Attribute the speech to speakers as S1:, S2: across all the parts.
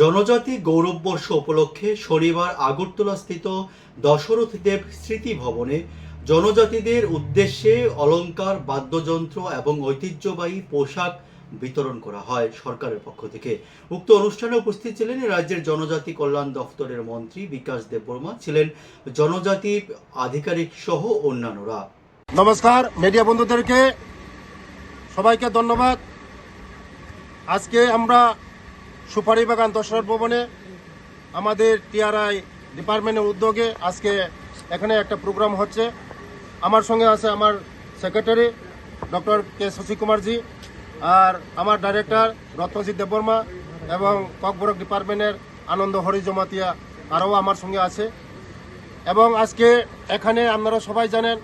S1: জনজাতি গৌরববর্ষ উপলক্ষে শনিবার আগরতলাস্থিত দশরথ দেব স্মৃতি ভবনে জনজাতিদের উদ্দেশ্যে অলঙ্কার বাদ্যযন্ত্র এবং ঐতিহ্যবাহী পোশাক বিতরণ করা হয় সরকারের পক্ষ থেকে। উক্ত অনুষ্ঠানে উপস্থিত ছিলেন রাজ্যের জনজাতি কল্যাণ দফতরের মন্ত্রী বিকাশ দেববর্মা, ছিলেন জনজাতি আধিকারিক সহ অন্যান্যরা।
S2: নমস্কার, মিডিয়া বন্ধুদেরকে সবাইকে ধন্যবাদ। আজকে আমরা সুপারি বাগান দশরথ ভবনে, আমাদের টিআরআই ডিপার্টমেন্টের উদ্যোগে আজকে এখানে একটা প্রোগ্রাম হচ্ছে। আমার সঙ্গে আছে আমার secretary, doctor K Sashi Kumarji, আর আমার ডাইরেক্টর রত্নজিৎ দেববর্মা এবং ককবরক ডিপার্টমেন্টের আনন্দ হরি জমাতিয়া আরও আমার সঙ্গে আছে। এবং আজকে এখানে আপনারা সবাই জানেন,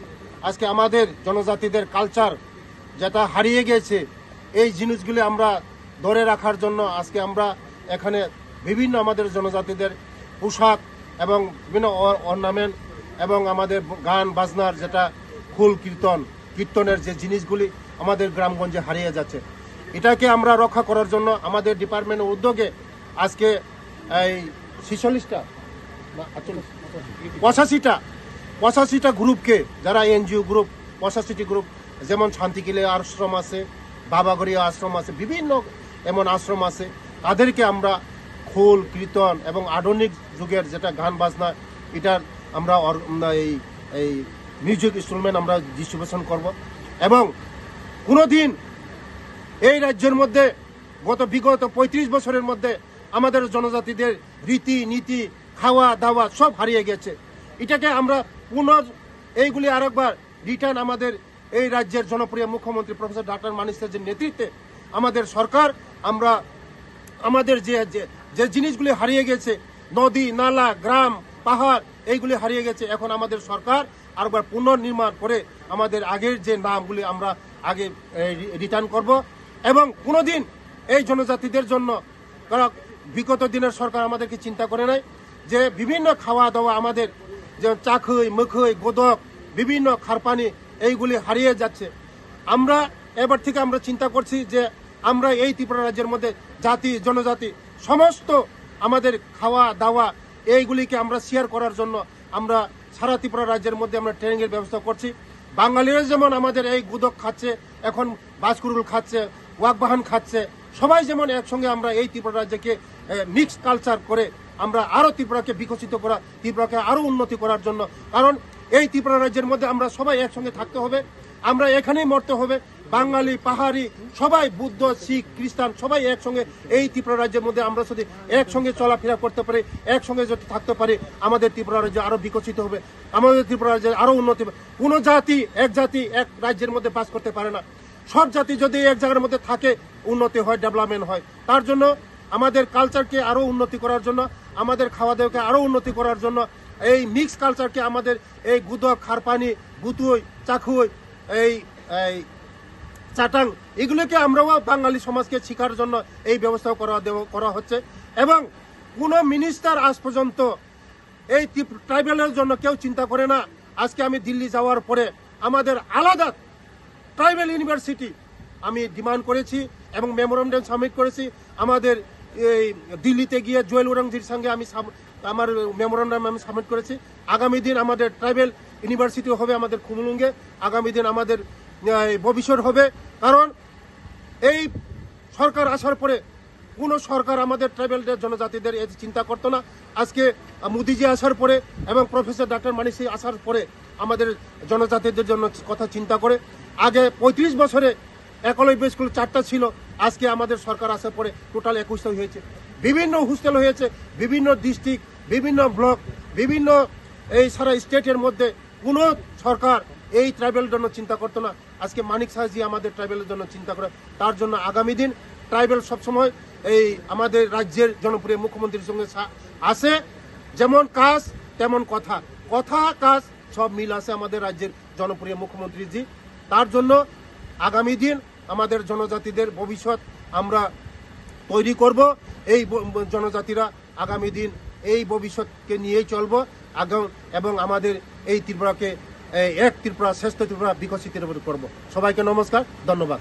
S2: আজকে আমাদের জনজাতিদের কালচার যেটা হারিয়ে গেছে এই জিনিসগুলি আমরা ধরে রাখার জন্য আজকে আমরা এখানে বিভিন্ন আমাদের জনজাতিদের পোশাক এবং বিভিন্ন অর্নামেন্ট এবং আমাদের গান, বাজনার যেটা ফুল কীর্তন, কীর্তনের যে জিনিসগুলি আমাদের গ্রামগঞ্জে হারিয়ে যাচ্ছে। এটাকে আমরা রক্ষা করার জন্য আমাদের ডিপার্টমেন্টের উদ্যোগে আজকে এই ছিচল্লিশটা পঁচাশিটা পঁচাশিটা গ্রুপকে যারা এনজিও গ্রুপ, পঁচাশিটি গ্রুপ, যেমন শান্তিকিলে আশ্রম আছে, বাবাগড়িয়া আশ্রম আছে, বিভিন্ন এমন আশ্রম আছে। তাদেরকে আমরা খোল, কীর্তন এবং আধুনিক যুগের যেটা গান বাজনা, এটার আমরা এই এই মিউজিক ইনস্ট্রুমেন্ট আমরা ডিস্ট্রিবিউশন করব। এবং কোনো দিন এই রাজ্যের মধ্যে গত বিগত পঁয়ত্রিশ বছরের মধ্যে আমাদের জনজাতিদের রীতি, নীতি, খাওয়া, দাওয়া সব হারিয়ে গেছে। এটাকে আমরা পুনঃ এইগুলি আরেকবার রিটার্ন আমাদের এই রাজ্যের জনপ্রিয় মুখ্যমন্ত্রী প্রফেসর ডাক্তার মানিসের যে নেতৃত্বে আমাদের সরকার, আমরা আমাদের যে, যে- যে জিনিসগুলি হারিয়ে গেছে, নদী, নালা, গ্রাম, পাহাড়, এইগুলি হারিয়ে গেছে, এখন আমাদের সরকার আরেকবার পুনর্নির্মাণ করে আমাদের আগের যে নামগুলি আমরা আগে রিটার্ন করব এবং কোনোদিন এই জনজাতিদের জন্য বিগত দিনের সরকার আমাদেরকে চিন্তা করে নাই যে বিভিন্ন খাওয়া দাওয়া আমাদের যেমন চাখই, মুখই, গোদক, বিভিন্ন খারপানি এইগুলি হারিয়ে যাচ্ছে। আমরা, এবার থেকে আমরা চিন্তা করছি যে আমরা এই ত্রিপুরা রাজ্যের মধ্যে জাতি, জনজাতি, সমস্ত আমাদের খাওয়া, দাওয়া, এইগুলিকে আমরা শেয়ার করার জন্য আমরা সারা ত্রিপুরা রাজ্যের মধ্যে আমরা ট্রেনিংয়ের ব্যবস্থা করছি। বাঙালিরা যেমন আমাদের এই গুদক খাচ্ছে, এখন বাসকুরুল খাচ্ছে ওয়াকবাহান খাচ্ছে, সবাই যেমন একসঙ্গে আমরা এই ত্রিপুরা রাজ্যকে মিক্সড কালচার করে আমরা আরও ত্রিপুরাকে বিকশিত করা, ত্রিপুরাকে আরও উন্নতি করার জন্য। কারণ এই ত্রিপুরা রাজ্যের মধ্যে আমরা সবাই একসঙ্গে থাকতে হবে, আমরা এখানেই মরতে হবে বাঙালি, পাহাড়ি, সবাই বুদ্ধ, শিখ, খ্রিস্টান, সবাই একসঙ্গে এই ত্রিপুরা রাজ্যের মধ্যে আমরা যদি একসঙ্গে চলাফেরা করতে পারি, একসঙ্গে যদি থাকতে পারি, আমাদের ত্রিপুরা রাজ্য আরও বিকশিত হবে, আমাদের ত্রিপুরা রাজ্যে আরও উন্নতি হবে। কোনো জাতি, এক জাতি, এক রাজ্যের মধ্যে বাস করতে পারে না। সব জাতি যদি এক জায়গার মধ্যে থাকে, উন্নতি হয় ডেভেলপমেন্ট হয়। তার জন্য আমাদের কালচারকে আরও উন্নতি করার জন্য, আমাদের খাওয়া দাওয়াকে আরও উন্নতি করার জন্য, এই মিক্স কালচারকে আমাদের এই গুদক, খারপানি, গুতুই এই এই চাটাং, এগুলোকে আমরাও বাঙালি সমাজকে শিখার জন্য এই ব্যবস্থা করা করা হচ্ছে। এবং কোনো মিনিস্টার আজ পর্যন্ত এই ট্রাইবেলের জন্য কেউ চিন্তা করে না। আজকে আমি দিল্লি যাওয়ার পরে আমাদের আলাদা ট্রাইবেল ইউনিভার্সিটি আমি ডিমান্ড করেছি এবং মেমোরান্ডাম সাবমিট করেছি। আমাদের এই দিল্লিতে গিয়ে জুয়েল ওরঙ্গজির সঙ্গে আমি আমার মেমোরান্ডাম আমি সাবমিট করেছি। আগামী দিন আমাদের ট্রাইবেল ইউনিভার্সিটি হবে আমাদের খুমলুঙ্গে আগামী দিন আমাদের ভবিষ্যৎ হবে, কারণ এই সরকার আসার পরে কোনো সরকার আমাদের ট্রাইবেলদের জনজাতিদের এ চিন্তা করতো না। আজকে মোদিজি আসার পরে এবং প্রফেসর ডাক্তার মানিসি আসার পরে আমাদের জনজাতিদের জন্য কথা চিন্তা করে। আগে পঁয়ত্রিশ বছরে একলব্য স্কুল চারটা ছিল, আজকে আমাদের সরকার আসার পরে টোটাল একুশটা হয়েছে। বিভিন্ন হোস্টেল হয়েছে, বিভিন্ন ডিস্ট্রিক্ট বিভিন্ন ব্লক বিভিন্ন এই সারা স্টেটের মধ্যে কোনো সরকার এই ট্রাইবেলের জন্য চিন্তা করতো না। আজকে মানিক সাহাজি আমাদের ট্রাইবেলের জন্য চিন্তা করে, তার জন্য আগামী দিন ট্রাইবেল সবসময় এই আমাদের রাজ্যের জনপ্রিয় মুখ্যমন্ত্রীর সঙ্গে আসে যেমন কাজ, তেমন কথা। কথা, কাজ, সব মিল আছে আমাদের রাজ্যের জনপ্রিয় মুখ্যমন্ত্রীজি। তার জন্য আগামী দিন আমাদের জনজাতিদের ভবিষ্যৎ আমরা তৈরি করব। এই জনজাতিরা আগামী দিন এই ভবিষ্যৎকে নিয়েই চলব। আগাম এবং আমাদের এই ত্রিপুরাকে এক ত্রিপুরা শ্রেষ্ঠ ত্রিপুরা বিকশিত করব। সবাইকে নমস্কার ধন্যবাদ।